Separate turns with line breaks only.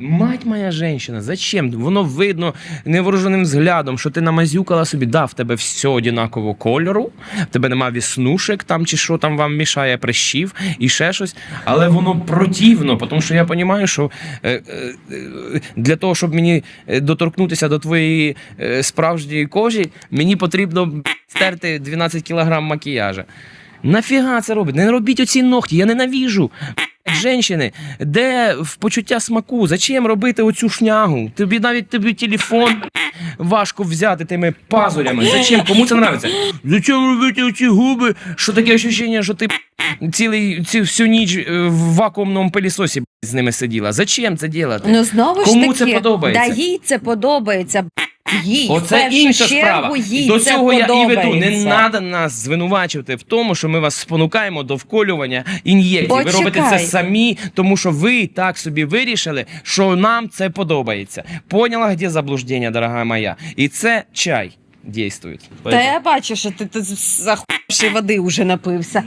Мать моя женщина, зачем? Воно видно невооруженим взглядом, що ти намазюкала собі, да, в тебе все однакового кольору, в тебе нема віснушек там чи що там вам мішає прищів і ще щось. Але воно противно, тому що я розумію, що е, е, е, для того, щоб мені доторкнутися до твоєї справжньої кожі, мені потрібно стерти 12 кілограм макіяжа. Нафіга це робить? Не робіть оці ногті, я ненавіжу. Женщини, де в почуття смаку? Зачем робити оцю шнягу? Тобі навіть тобі телефон важко взяти тими пазурями. Зачем? Кому це нравиться? Зачем робити оці губи? Що таке ощущення, що ти цілий цю всю ніч е, в вакуумному пилісосі з ними сиділа? Зачем це робити?
Ну знову
Кому
ж
це подобається?
Да їй це подобається. Їй
Оце інша справа.
їй
До
це
цього я і веду. Не треба нас звинувачувати в тому, що ми вас спонукаємо до вколювання ін'єкцій. Ви робите це самі, тому що ви так собі вирішили, що нам це подобається. Поняла, де заблуждення, дорога моя? І це чай дійствує.
Та я бачу, що ти, ти з захопшої води вже напився.